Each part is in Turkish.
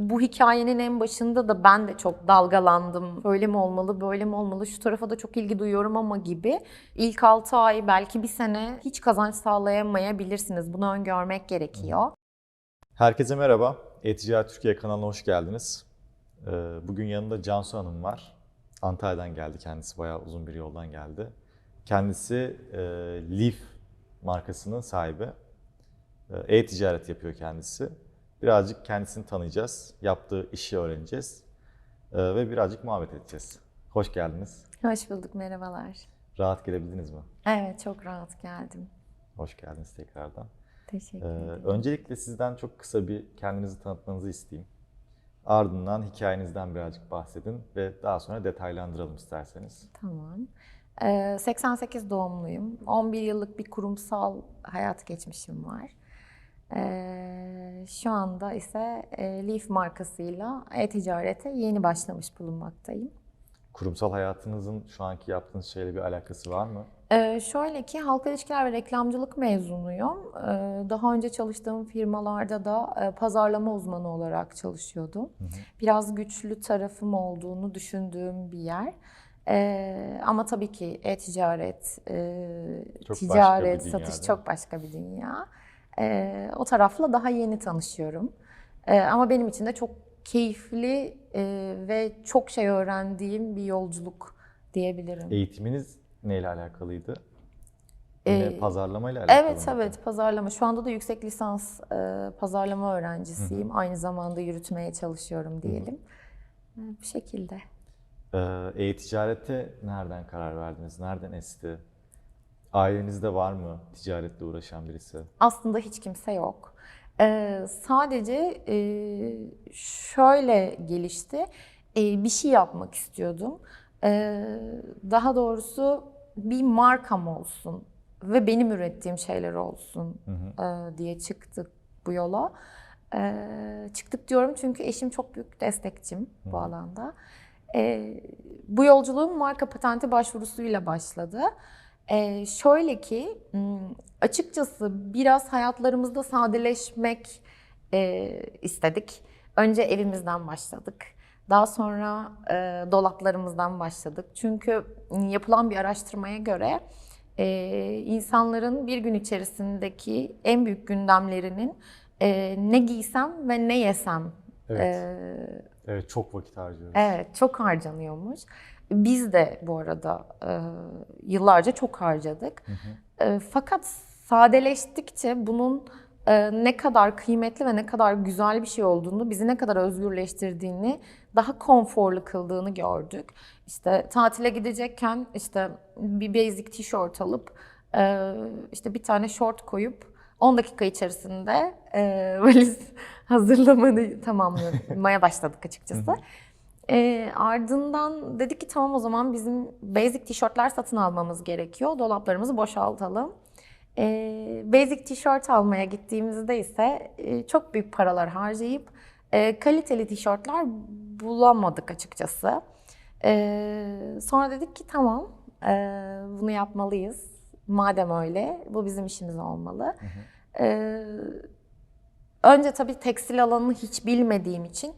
bu hikayenin en başında da ben de çok dalgalandım. Böyle mi olmalı, böyle mi olmalı, şu tarafa da çok ilgi duyuyorum ama gibi. İlk 6 ay, belki bir sene hiç kazanç sağlayamayabilirsiniz. Bunu öngörmek gerekiyor. Herkese merhaba. E-Ticaret Türkiye kanalına hoş geldiniz. Ee, Bugün yanında Cansu Hanım var. Antalya'dan geldi kendisi. Bayağı uzun bir yoldan geldi. Kendisi e, Leaf markasının sahibi. E, E-ticaret yapıyor kendisi. Birazcık kendisini tanıyacağız. Yaptığı işi öğreneceğiz. E, Ve birazcık muhabbet edeceğiz. Hoş geldiniz. Hoş bulduk, merhabalar. Rahat gelebildiniz mi? Evet, çok rahat geldim. Hoş geldiniz tekrardan. Teşekkür Ee, ederim. öncelikle sizden çok kısa bir kendinizi tanıtmanızı isteyeyim. Ardından hikayenizden birazcık bahsedin ve daha sonra detaylandıralım isterseniz. Tamam. Ee, 88 doğumluyum. 11 yıllık bir kurumsal hayat geçmişim var. Ee, şu anda ise e, Leaf markasıyla e-ticarete yeni başlamış bulunmaktayım. Kurumsal hayatınızın şu anki yaptığınız şeyle bir alakası var mı? Ee, şöyle ki halk ilişkiler ve reklamcılık mezunuyum. Ee, daha önce çalıştığım firmalarda da e, pazarlama uzmanı olarak çalışıyordum. Biraz güçlü tarafım olduğunu düşündüğüm bir yer. Ee, ama tabii ki e-ticaret, e, Çok ticaret, satış çok başka bir dünya. Ee, o tarafla daha yeni tanışıyorum. Ee, ama benim için de çok keyifli e, ve çok şey öğrendiğim bir yolculuk diyebilirim. Eğitiminiz neyle alakalıydı? Yine Ee, pazarlamayla alakalı Evet mı? evet pazarlama. Şu anda da yüksek lisans e, pazarlama öğrencisiyim. Aynı zamanda yürütmeye çalışıyorum diyelim. E, Bu şekilde. E-ticarete nereden karar verdiniz? Nereden esti? Ailenizde var mı ticaretle uğraşan birisi? Aslında hiç kimse yok. E, sadece e, şöyle gelişti. E, bir şey yapmak istiyordum. E, daha doğrusu bir markam olsun ve benim ürettiğim şeyler olsun e, diye çıktık bu yola. E, çıktık diyorum çünkü eşim çok büyük destekçim bu alanda. E, bu yolculuğum marka patenti başvurusuyla başladı. E, şöyle ki açıkçası biraz hayatlarımızda sadeleşmek e, istedik. Önce evimizden başladık. Daha sonra e, dolaplarımızdan başladık. Çünkü yapılan bir araştırmaya göre e, insanların bir gün içerisindeki en büyük gündemlerinin e, ne giysem ve ne yesem. Evet. e, Evet, çok vakit harcıyoruz. Evet, çok harcanıyormuş. Biz de bu arada e, yıllarca çok harcadık. E, fakat sadeleştikçe bunun e, ne kadar kıymetli ve ne kadar güzel bir şey olduğunu, bizi ne kadar özgürleştirdiğini, daha konforlu kıldığını gördük. İşte tatile gidecekken işte bir basic tişört alıp e, işte bir tane şort koyup 10 dakika içerisinde e, valiz hazırlamayı tamamlamaya başladık açıkçası. E, ardından dedik ki tamam o zaman bizim basic tişörtler satın almamız gerekiyor. Dolaplarımızı boşaltalım. E, basic tişört almaya gittiğimizde ise e, çok büyük paralar harcayıp e, kaliteli tişörtler bulamadık açıkçası. E, sonra dedik ki tamam e, bunu yapmalıyız. Madem öyle bu bizim işimiz olmalı. E, önce tabii tekstil alanını hiç bilmediğim için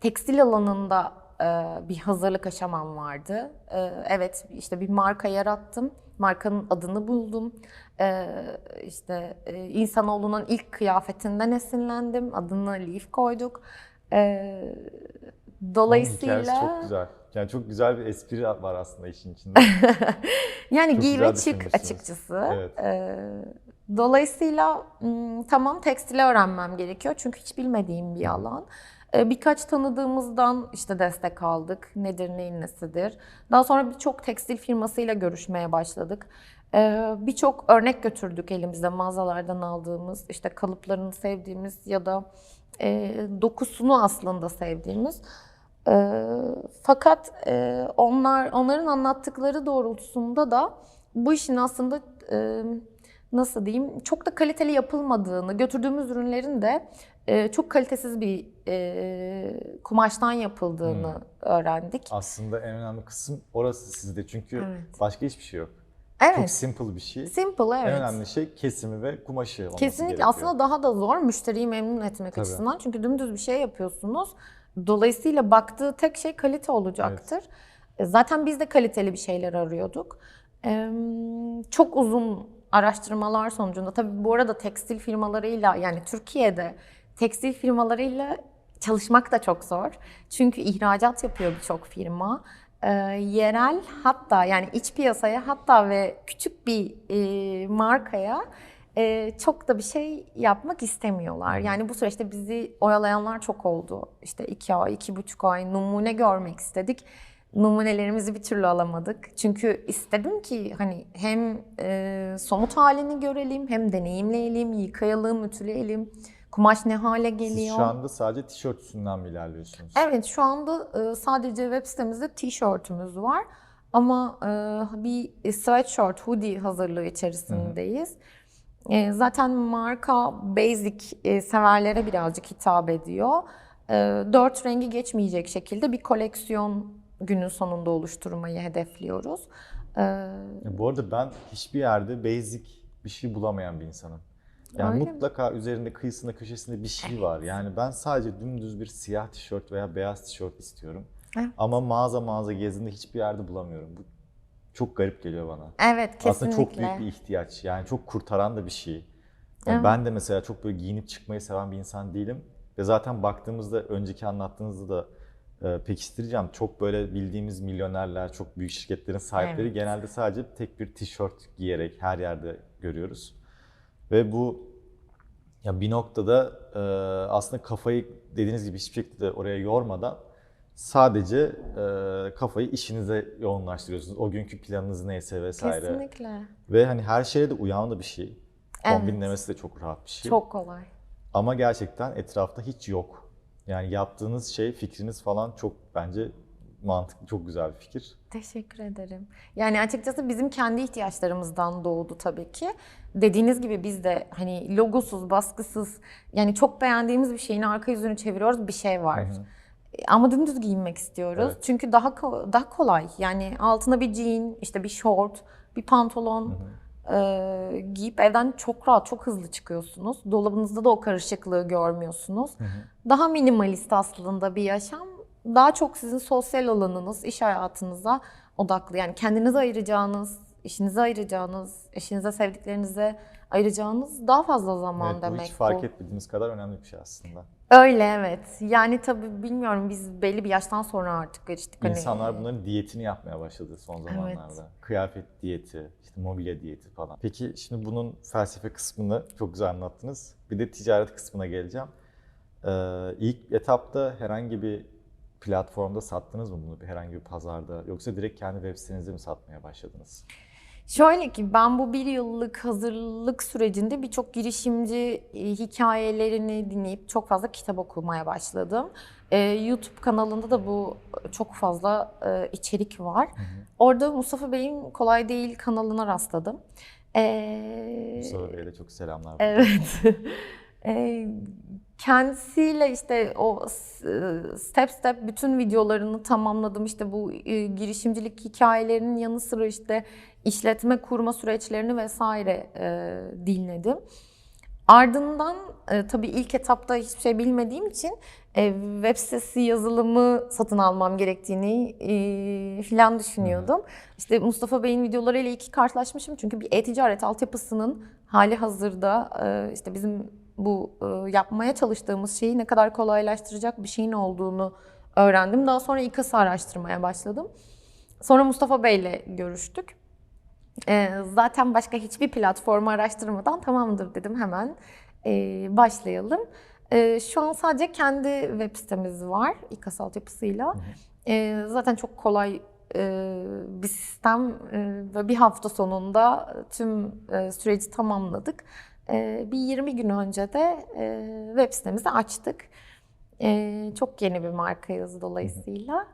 tekstil alanında e, bir hazırlık aşamam vardı. E, evet işte bir marka yarattım. Markanın adını buldum. E, işte e, insanoğlunun ilk kıyafetinden esinlendim. Adını Leaf koyduk. E, dolayısıyla çok güzel. Yani çok güzel bir espri var aslında işin içinde. yani Çok giy güzel ve çık açıkçası. Evet. E, dolayısıyla tamam tekstili öğrenmem gerekiyor çünkü hiç bilmediğim bir alan. E, Birkaç tanıdığımızdan işte destek aldık. Nedir, neyin nesidir. Daha sonra birçok tekstil firmasıyla görüşmeye başladık. E, Birçok örnek götürdük elimizde mağazalardan aldığımız, işte kalıplarını sevdiğimiz ya da e, dokusunu aslında sevdiğimiz. E, fakat e, onlar onların anlattıkları doğrultusunda da bu işin aslında e, nasıl diyeyim çok da kaliteli yapılmadığını, götürdüğümüz ürünlerin de e, çok kalitesiz bir e, kumaştan yapıldığını öğrendik. Aslında en önemli kısım orası sizde çünkü Evet. başka hiçbir şey yok. Çok Evet. simple bir şey. Simple evet. En önemli şey kesimi ve kumaşı olması Kesinlikle gerekiyor. aslında daha da zor müşteriyi memnun etmek Tabii. açısından. Çünkü dümdüz bir şey yapıyorsunuz. Dolayısıyla baktığı tek şey kalite olacaktır. E, Zaten biz de kaliteli bir şeyler arıyorduk. Ee, Çok uzun araştırmalar sonucunda tabii bu arada tekstil firmalarıyla yani Türkiye'de tekstil firmalarıyla çalışmak da çok zor. Çünkü ihracat yapıyor birçok firma. Ee, yerel hatta yani iç piyasaya hatta ve küçük bir e, markaya e, çok da bir şey yapmak istemiyorlar. Yani bu süreçte bizi oyalayanlar çok oldu. İşte iki ay, iki buçuk ay numune görmek istedik. Numunelerimizi bir türlü alamadık. Çünkü istedim ki hani hem e, somut halini görelim, hem deneyimleyelim, yıkayalım, ütüleyelim. Kumaş ne hale Siz geliyor. şu anda sadece tişört üstünden mi ilerliyorsunuz? Evet şu anda e, sadece web sitemizde tişörtümüz var. Ama e, bir sweatshirt, hoodie hazırlığı içerisindeyiz. E, Zaten marka basic severlere birazcık hitap ediyor. Dört rengi geçmeyecek şekilde bir koleksiyon günün sonunda oluşturmayı hedefliyoruz. Bu arada ben hiçbir yerde basic bir şey bulamayan bir insanım. Yani Öyle mi? mutlaka üzerinde kıyısında köşesinde bir şey var. Yani ben sadece dümdüz bir siyah tişört veya beyaz tişört istiyorum. Evet. Ama mağaza mağaza gezdiğimde hiçbir yerde bulamıyorum. Bu çok garip geliyor bana. Evet kesinlikle. Aslında çok büyük bir ihtiyaç. Yani çok kurtaran da bir şey. Yani Evet. Ben de mesela çok böyle giyinip çıkmayı seven bir insan değilim. Ve zaten baktığımızda önceki anlattığınızda da e, pekiştireceğim. Çok böyle bildiğimiz milyonerler, çok büyük şirketlerin sahipleri Evet. genelde sadece tek bir tişört giyerek her yerde görüyoruz. Ve bu ya bir noktada e, aslında kafayı dediğiniz gibi hiçbir şekilde oraya yormadan sadece e, kafayı işinize yoğunlaştırıyorsunuz. O günkü planınız neyse vesaire. Kesinlikle. Ve hani her şeye de uyan da bir şey. Evet. Kombinlemesi de çok rahat bir şey. Çok kolay. Ama gerçekten etrafta hiç yok. Yani yaptığınız şey, fikriniz falan çok bence mantıklı, çok güzel bir fikir. Teşekkür ederim. Yani açıkçası bizim kendi ihtiyaçlarımızdan doğdu tabii ki. Dediğiniz gibi biz de hani logosuz, baskısız yani çok beğendiğimiz bir şeyin arka yüzünü çeviriyoruz bir şey var. Ama dümdüz giyinmek istiyoruz. Evet. Çünkü daha daha kolay. Yani altına bir jean, işte bir short, bir pantolon e, giyip evden çok rahat, çok hızlı çıkıyorsunuz. Dolabınızda da o karışıklığı görmüyorsunuz. Daha minimalist aslında bir yaşam. Daha çok sizin sosyal alanınız, iş hayatınıza odaklı. Yani kendinize ayıracağınız, işinize ayıracağınız, eşinize, sevdiklerinize ayıracağınız daha fazla zaman Evet, bu demek hiç fark bu. etmediğimiz kadar önemli bir şey aslında. Öyle evet. Yani tabii bilmiyorum biz belli bir yaştan sonra artık geçtik. Hani- İnsanlar bunların diyetini yapmaya başladı son zamanlarda. Kıyafet diyeti, işte mobilya diyeti falan. Peki şimdi bunun felsefe kısmını çok güzel anlattınız. Bir de ticaret kısmına geleceğim. Ee, ilk etapta herhangi bir platformda sattınız mı bunu? Bir herhangi bir pazarda yoksa direkt kendi web sitenizde mi satmaya başladınız? Şöyle ki ben bu bir yıllık hazırlık sürecinde birçok girişimci e, hikayelerini dinleyip çok fazla kitap okumaya başladım. Ee, YouTube kanalında da bu çok fazla e, içerik var. Orada Mustafa Bey'in Kolay Değil kanalına rastladım. Ee, Mustafa Bey'e de çok selamlar. Evet. Kendisiyle işte o s- step step bütün videolarını tamamladım. İşte bu e, girişimcilik hikayelerinin yanı sıra işte işletme kurma süreçlerini vesaire e, dinledim. Ardından e, tabii ilk etapta hiçbir şey bilmediğim için e, web sitesi yazılımı satın almam gerektiğini e, filan düşünüyordum. İşte Mustafa Bey'in videolarıyla iki karşılaşmışım çünkü bir e-ticaret altyapısının hali hazırda e, işte bizim bu e, yapmaya çalıştığımız şeyi ne kadar kolaylaştıracak bir şeyin olduğunu öğrendim. Daha sonra İKAS'ı araştırmaya başladım. Sonra Mustafa Bey'le görüştük. Ee, zaten başka hiçbir platformu araştırmadan tamamdır dedim hemen ee, başlayalım. Ee, şu an sadece kendi web sitemiz var İKAS altyapısıyla. Ee, zaten çok kolay e, bir sistem e, ve bir hafta sonunda tüm e, süreci tamamladık. E, bir 20 gün önce de e, web sitemizi açtık. E, çok yeni bir markayız dolayısıyla.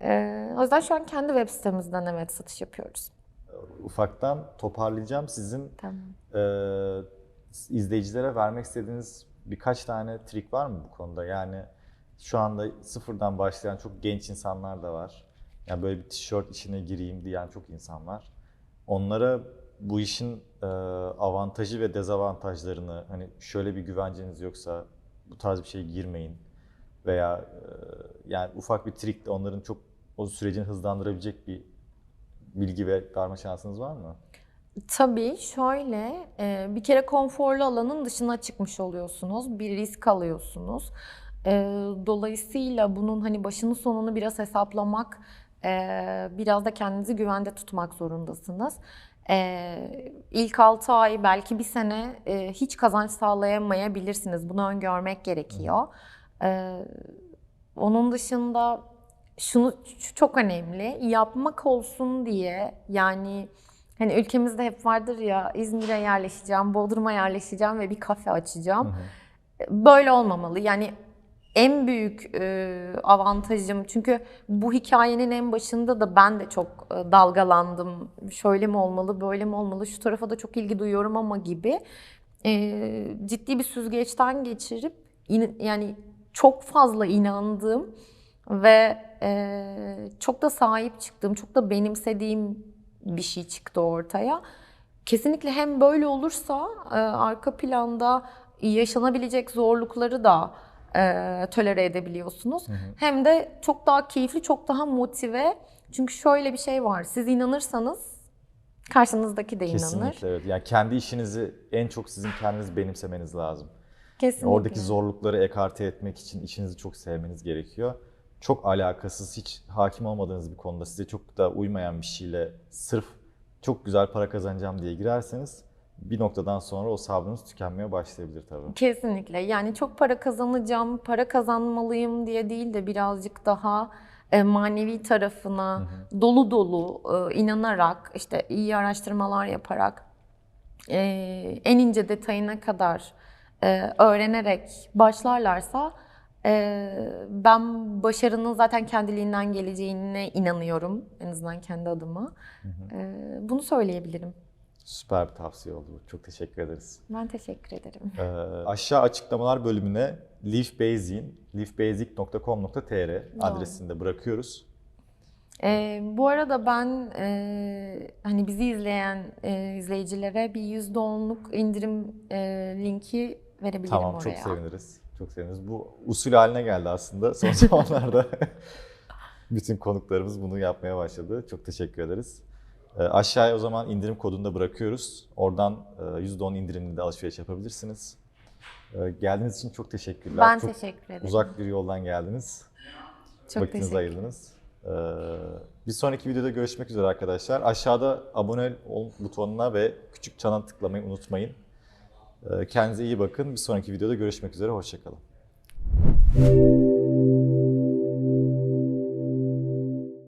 E, o yüzden şu an kendi web sitemizden evet satış yapıyoruz. Ufaktan toparlayacağım. Sizin Tamam. e, izleyicilere vermek istediğiniz birkaç tane trik var mı bu konuda? Yani şu anda sıfırdan başlayan çok genç insanlar da var. Yani böyle bir tişört işine gireyim diyen çok insan var. onlara bu işin e, avantajı ve dezavantajlarını hani şöyle bir güvenceniz yoksa bu tarz bir şeye girmeyin veya e, yani ufak bir trikle onların çok o sürecini hızlandırabilecek bir bilgi ve verme şansınız var mı? Tabii şöyle e, bir kere konforlu alanın dışına çıkmış oluyorsunuz. Bir risk alıyorsunuz. E, Dolayısıyla bunun hani başını sonunu biraz hesaplamak, e, biraz da kendinizi güvende tutmak zorundasınız. E, İlk 6 ay belki bir sene e, hiç kazanç sağlayamayabilirsiniz. Bunu öngörmek gerekiyor. E, Onun dışında şunu şu çok önemli. Yapmak olsun diye yani Hani ülkemizde hep vardır ya İzmir'e yerleşeceğim, Bodrum'a yerleşeceğim ve bir kafe açacağım. Böyle olmamalı. Yani en büyük e, avantajım çünkü bu hikayenin en başında da ben de çok e, dalgalandım. Şöyle mi olmalı, böyle mi olmalı, şu tarafa da çok ilgi duyuyorum ama gibi. E, ciddi bir süzgeçten geçirip in- yani çok fazla inandığım ve e, çok da sahip çıktığım, çok da benimsediğim bir şey çıktı ortaya. Kesinlikle hem böyle olursa e, arka planda yaşanabilecek zorlukları da e, tolere edebiliyorsunuz. Hem de çok daha keyifli, çok daha motive. Çünkü şöyle bir şey var. Siz inanırsanız karşınızdaki de inanır. Kesinlikle evet. Yani kendi işinizi en çok sizin kendiniz benimsemeniz lazım. Kesinlikle. Oradaki zorlukları ekarte etmek için işinizi çok sevmeniz gerekiyor. Çok alakasız, hiç hakim olmadığınız bir konuda size çok da uymayan bir şeyle sırf çok güzel para kazanacağım diye girerseniz bir noktadan sonra o sabrınız tükenmeye başlayabilir tabii. Kesinlikle. Yani çok para kazanacağım, para kazanmalıyım diye değil de birazcık daha e, manevi tarafına dolu dolu e, inanarak, işte iyi araştırmalar yaparak, e, en ince detayına kadar öğrenerek başlarlarsa ben başarının zaten kendiliğinden geleceğine inanıyorum. En azından kendi adıma. E, bunu söyleyebilirim. Süper bir tavsiye oldu. Çok teşekkür ederiz. Ben teşekkür ederim. Ee, aşağı açıklamalar bölümüne leafbasic, leafbasic.com.tr adresinde bırakıyoruz. Ee, bu arada ben e, hani bizi izleyen e, izleyicilere bir yüzde onluk indirim e, linki verebilirim Tamam oraya. çok seviniriz. Çok seviniriz. Bu usul haline geldi aslında son zamanlarda. Bütün konuklarımız bunu yapmaya başladı. Çok teşekkür ederiz. Ee, aşağıya o zaman indirim kodunu da bırakıyoruz. Oradan e, %10 indirimli de alışveriş yapabilirsiniz. Ee, geldiğiniz için çok teşekkürler. Ben çok teşekkür ederim. uzak bir yoldan geldiniz. Çok teşekkür ayırdınız. Ee, bir sonraki videoda görüşmek üzere arkadaşlar. Aşağıda abone ol butonuna ve küçük çana tıklamayı unutmayın. Kendinize iyi bakın. Bir sonraki videoda görüşmek üzere. Hoşçakalın.